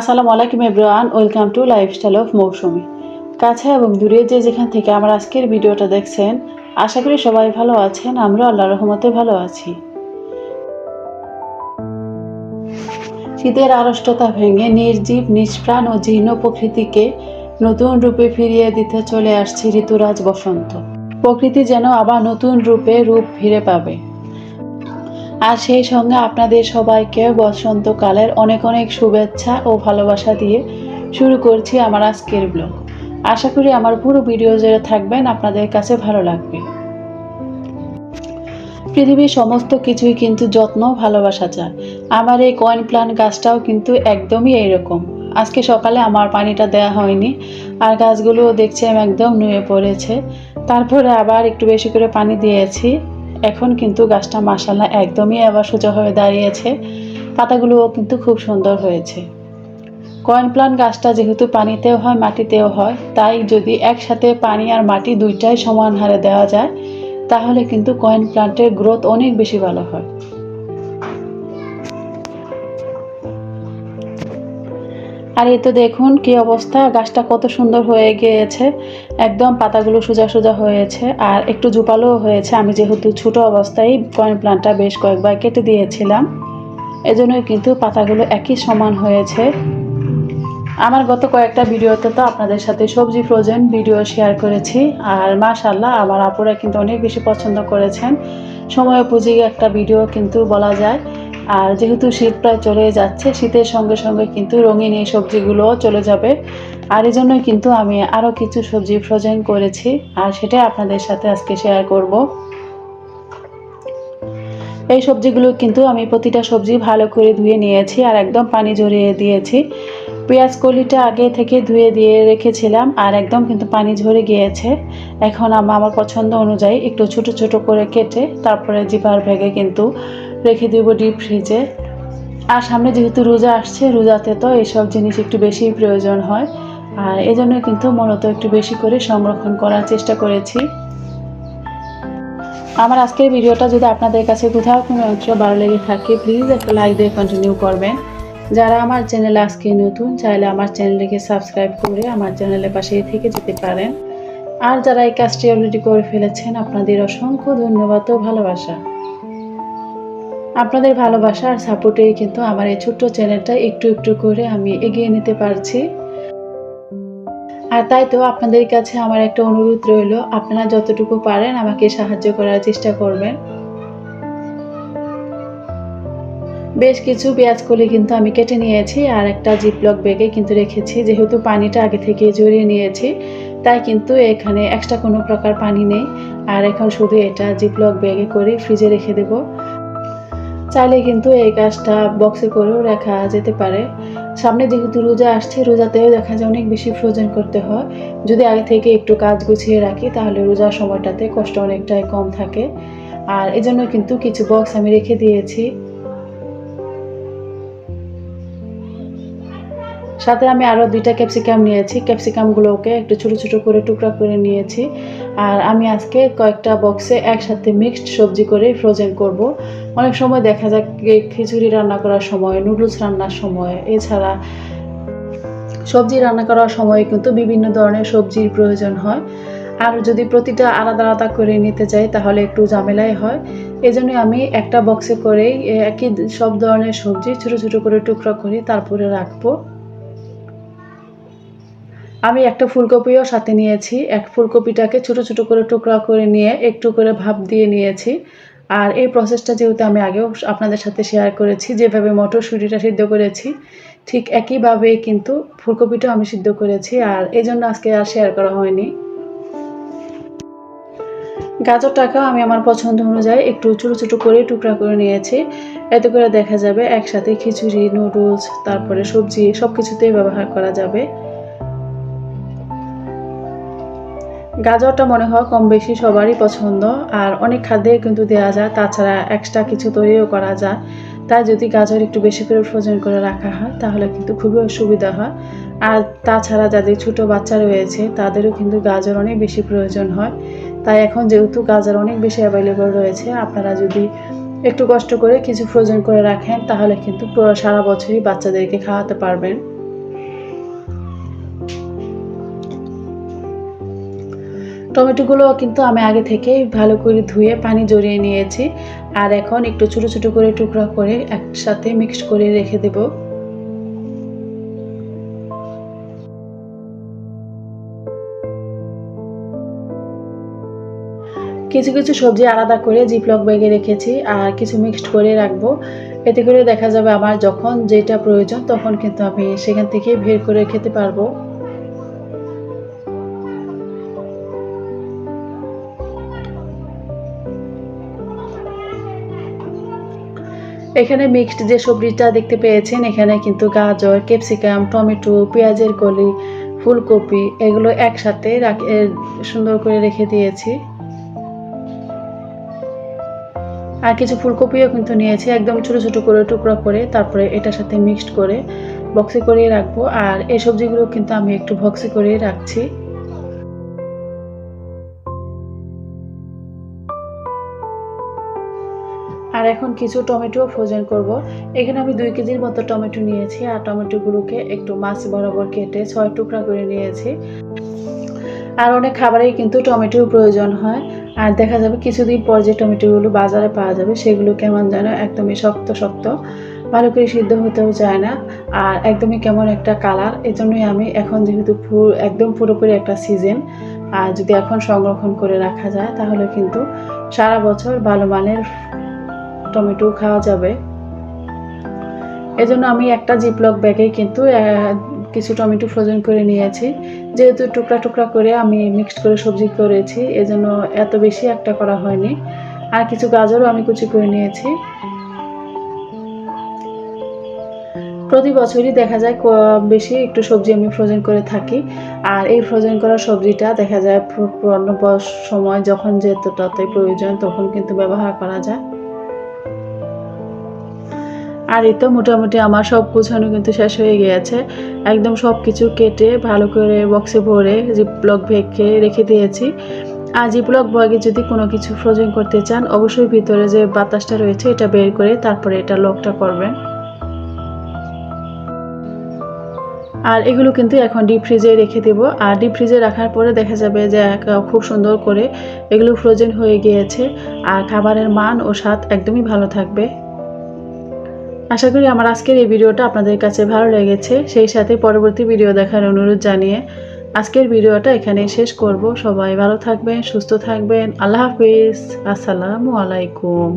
আসসালামু আলাইকুম everyone, welcome to lifestyle of Moushumi. কাছে এবং দূরে যে যেখান থেকে আমার আজকের ভিডিওটা দেখছেন, আশা করি সবাই ভালো আছেন আমরা আল্লাহ রহমতে ভালো আছি। শীতের আড়ষ্টতা ভেঙে নির্জীব, নিষ্প্রাণ ও জীর্ণ প্রকৃতিকে নতুন রূপে ফিরিয়ে দিতে চলে আসছে ঋতুরাজ বসন্ত। প্রকৃতি যেন আবার নতুন রূপে রূপ ফিরে পাবে। আর সেই সঙ্গে আপনাদের সবাইকে বসন্তকালের অনেক অনেক শুভেচ্ছা ও ভালোবাসা দিয়ে শুরু করছি আমার আজকের ব্লগ আশা করি আমার পুরো ভিডিও জুড়ে থাকবেন, আপনাদের কাছে ভালো লাগবে। পৃথিবীর সমস্ত কিছুই কিন্তু যত্ন, ভালোবাসা চায়। আমার এই কয়েন প্লান্ট গাছটাও কিন্তু একদমই এইরকম। আজকে সকালে আমার পানিটা দেওয়া হয়নি, আর গাছগুলোও দেখছি আমি একদম নুয়ে পড়েছে। তারপরে আবার একটু বেশি করে পানি দিয়েছি। এখন কিন্তু গাছটা মাসাল্লাহ একদমই আবার সোজা হয়ে দাঁড়িয়েছে। পাতাগুলোও কিন্তু খুব সুন্দর হয়েছে। কয়েন প্লান্ট গাছটা যেহেতু পানিতেও হয়, মাটিতেও হয়, তাই যদি একসাথে পানি আর মাটি দুইটাই সমান হারে দেওয়া যায়, তাহলে কিন্তু কয়েন প্লান্টের গ্রোথ অনেক বেশি ভালো হয়। আর এই তো দেখুন কি অবস্থা। গাছটা কত সুন্দর হয়ে গিয়েছে। একদম পাতাগুলো সোজা সোজা হয়েছে আর একটু ঝুপালোও হয়েছে। আমি যেহেতু ছোট অবস্থায় কয়েন প্লান্টটা বেশ কয়েকবার কেটে দিয়েছিলাম, এজন্যই কিন্তু পাতাগুলো একই সমান হয়েছে। আমার গত কয়েকটা ভিডিওতে তো আপনাদের সাথে সবজি ফ্রোজেন ভিডিও শেয়ার করেছি আর মাশাল্লাহ আমার আপুরা কিন্তু অনেক বেশি পছন্দ করেছেন। সময় উপযোগী একটা ভিডিও কিন্তু বলা যায়। আর যেহেতু শীত প্রায় চলে যাচ্ছে, শীতের সঙ্গে সঙ্গে কিন্তু রঙিন এই সবজিগুলোও চলে যাবে। আর এই জন্যই কিন্তু আমি আরও কিছু সবজি ফ্রোজেন করেছি, আর সেটাই আপনাদের সাথে আজকে শেয়ার করব। এই সবজিগুলো কিন্তু আমি প্রতিটা সবজি ভালো করে ধুয়ে নিয়েছি আর একদম পানি ঝরিয়ে দিয়েছি। পেঁয়াজ কলিটা আগে থেকে ধুয়ে দিয়ে রেখেছিলাম আর একদম কিন্তু পানি ঝরে গিয়েছে। এখন আমার পছন্দ অনুযায়ী একটু ছোট ছোট করে কেটে তারপরে জিপার ভেগে কিন্তু রেখে দেব ডিপ ফ্রিজে আর সামনে যেহেতু রোজা আসছে, রোজাতে তো এইসব জিনিস একটু বেশি প্রয়োজন হয়। আর এই জন্য কিন্তু মূলত একটু বেশি করে সংরক্ষণ করার চেষ্টা করেছি। আমার আজকের ভিডিওটা যদি আপনাদের কাছে কোথাও কোনো অংশ ভালো লেগে থাকে প্লিজ একটা লাইক দিয়ে কন্টিনিউ করবেন। যারা আমার চ্যানেলে আজকে নতুন, চাইলে আমার চ্যানেলটিকে সাবস্ক্রাইব করে আমার চ্যানেলের পাশে থেকে যেতে পারেন। আর যারা এই কাজটি অলরেডি করে ফেলেছেন, আপনাদের অসংখ্য ধন্যবাদ ও ভালোবাসা। আপনাদের ভালোবাসা আর সাপোর্টেই কিন্তু আমার এই ছোট্ট চ্যানেলটা একটু একটু করে আমি এগিয়ে নিতে পারছি। আর তাই তো আপনাদের কাছে আমার একটা অনুরোধ রইল, আপনারা যতটুকু পারেন আমাকে সাহায্য করার চেষ্টা করবেন। বেশ কিছু পেঁয়াজ কলি কিন্তু আমি কেটে নিয়েছি আর একটা জিপলক ব্যাগে কিন্তু রেখেছি, যেহেতু পানিটা আগে থেকে জড়িয়ে নিয়েছি, তাই কিন্তু এখানে এক্সট্রা কোনো প্রকার পানি নেই। আর এখন শুধু এটা জিপলক ব্যাগে করে ফ্রিজে রেখে দেব। চাইলে কিন্তু এই কাজটা বক্সে করেও রাখা যেতে পারে। সামনে যেহেতু রোজা আসছে, রোজাতেও দেখা যায় অনেক বেশি ফ্রোজেন করতে হয়। যদি আগে থেকে একটু কাজ গুছিয়ে রাখি, তাহলে রোজার সময়টাতে কষ্ট অনেকটাই কম থাকে। আর এজন্য কিন্তু কিছু বক্স আমি রেখে দিয়েছি। সাথে আমি আরও দুইটা ক্যাপসিকাম নিয়েছি। ক্যাপসিকামগুলোকে একটু ছোটো ছোটো করে টুকরা করে নিয়েছি। আর আমি আজকে কয়েকটা বক্সে একসাথে মিক্সড সবজি করে ফ্রোজেন করব। অনেক সময় দেখা যায় খিচুড়ি রান্না করার সময় নুডলস রান্নার সময়, এছাড়া সবজি রান্না করার সময় কিন্তু বিভিন্ন ধরনের সবজির প্রয়োজন হয়। আর যদি প্রতিটা আলাদা আলাদা করে নিতে চাই তাহলে একটু ঝামেলাই হয়। এজন্য আমি একটা বক্সে করেই একই সব ধরনের সবজি ছোটো ছোটো করে টুকরা করে তারপরে রাখব। আমি একটা ফুলকপিও সাথে নিয়েছি। এক ফুলকপিটাকে ছোট ছোট করে টুকরা করে নিয়ে একটু করে ভাপ দিয়ে নিয়েছি। আর এই প্রসেসটা যেহেতু আমি আগেও আপনাদের সাথে শেয়ার করেছি, যেভাবে মটরশুঁটিটা সিদ্ধ করেছি, ঠিক একইভাবে কিন্তু ফুলকপিটাও আমি সিদ্ধ করেছি আর এই জন্য আজকে আর শেয়ার করা হয়নি। গাজরটাকেও আমি আমার পছন্দ অনুযায়ী একটু ছোটো ছোটো করে টুকরা করে নিয়েছি। এতে করে দেখা যাবে একসাথে খিচুড়ি নুডলস তারপরে সবজি সব কিছুতেই ব্যবহার করা যাবে। গাজরটা মনে হয় কম বেশি সবারই পছন্দ, আর অনেক খাদ্যে কিন্তু দেওয়া যায়, তাছাড়া এক্সট্রা কিছু তৈরিও করা যায়। তাই যদি গাজর একটু বেশি করে ফ্রোজেন করে রাখা হয়, তাহলে কিন্তু খুবই সুবিধা হয়। আর তাছাড়া যাদের ছোট বাচ্চা রয়েছে, তাদেরও কিন্তু গাজর অনেক বেশি প্রয়োজন হয়। তাই এখন যেহেতু গাজর অনেক বেশি অ্যাভেলেবল রয়েছে, আপনারা যদি একটু কষ্ট করে কিছু ফ্রোজেন করে রাখেন, তাহলে কিন্তু সারা বছরই বাচ্চাদেরকে খাওয়াতে পারবেন। টমেটোগুলো কিন্তু আমি আগে থেকে ভালো করে ধুয়ে পানি জড়িয়ে নিয়েছি। আর এখন একটু ছোটো ছোটো করে টুকরা করে একসাথে মিক্সড করে রেখে দেবো। কিছু কিছু সবজি আলাদা করে জিপলক ব্যাগে রেখেছি আর কিছু মিক্সড করে রাখব। এতে করে দেখা যাবে আমার যখন যেটা প্রয়োজন তখন কিন্তু আমি সেখান থেকে বের করে খেতে পারব। এখানে মিক্সড যে সবজিটা দেখতে পেয়েছেন, এখানে কিন্তু গাজর ক্যাপসিকাম টমেটো, পেঁয়াজের কলি, ফুলকপি এগুলো একসাথে সুন্দর করে রেখে দিয়েছি। আর কিছু ফুলকপিও কিন্তু নিয়েছি, একদম ছোট ছোট করে, টুকরা করে, তারপরে এটার সাথে মিক্সড করে বক্সে করিয়ে রাখব। আর এই সবজিগুলো কিন্তু আমি একটু বক্সে করিয়ে রাখছি। আর এখন কিছু টমেটো ফ্রোজেন করব। এখানে আমি দুই কেজির মতো টমেটো নিয়েছি আর টমেটোগুলোকে একটু মাছ বরাবর কেটে ছয় টুকরা করে নিয়েছি। আর অনেক খাবারেই কিন্তু টমেটোর প্রয়োজন হয়। আর দেখা যাবে কিছুদিন পর যে টমেটোগুলো বাজারে পাওয়া যাবে, সেগুলো কেমন যেন একদমই শক্ত শক্ত। ভালো করে সিদ্ধ হতেও চায় না। আর একদমই কেমন একটা কালার এই জন্যই আমি এখন যেহেতু একদম পুরোপুরি একটা সিজন, আর যদি এখন সংরক্ষণ করে রাখা যায়, তাহলে কিন্তু সারা বছর ভালো মানের টমেটো খাওয়া যাবে। এজন্য আমি একটা জিপলক ব্যাগে কিন্তু কিছু টমেটো ফ্রোজেন করে নিয়েছি। যেহেতু টুকরা টুকরা করে আমি মিক্সড করে সবজি করেছি, এজন্য এত বেশি একটা করা হয়নি। আর কিছু গাজরও আমি কুচি করে নিয়েছি। প্রতি বছরই দেখা যায় বেশি একটু সবজি আমি ফ্রোজেন করে থাকি। আর এই ফ্রোজেন করা সবজিটা দেখা যায় পুরনো সময় যখন যেতটাতে প্রয়োজন তখন কিন্তু ব্যবহার করা যায়। আর এই তো মোটামুটি আমার সব গুছানো কিন্তু শেষ হয়ে গিয়েছে। একদম সব কিছু কেটে ভালো করে বক্সে ভরে জিপলক ভেঙে রেখে দিয়েছি। আর জিপলক বগে যদি কোনো কিছু ফ্রোজেন করতে চান, অবশ্যই ভিতরে যে বাতাসটা রয়েছে এটা বের করে তারপরে এটা লকটা করবেন। আর এগুলো কিন্তু এখন ডিপ ফ্রিজে রেখে দেবো। আর ডিপ ফ্রিজে রাখার পরে দেখা যাবে যে খুব সুন্দর করে এগুলো ফ্রোজেন হয়ে গিয়েছে। আর খাবারের মান ও স্বাদ একদমই ভালো থাকবে। আশা করি আমার আজকের এই ভিডিওটা আপনাদের কাছে ভালো লেগেছে। সেই সাথে পরবর্তী ভিডিও দেখার অনুরোধ জানিয়ে আজকের ভিডিওটা এখানেই শেষ করব। সবাই ভালো থাকবেন, সুস্থ থাকবেন। আল্লাহ হাফিজ। আসসালামু আলাইকুম।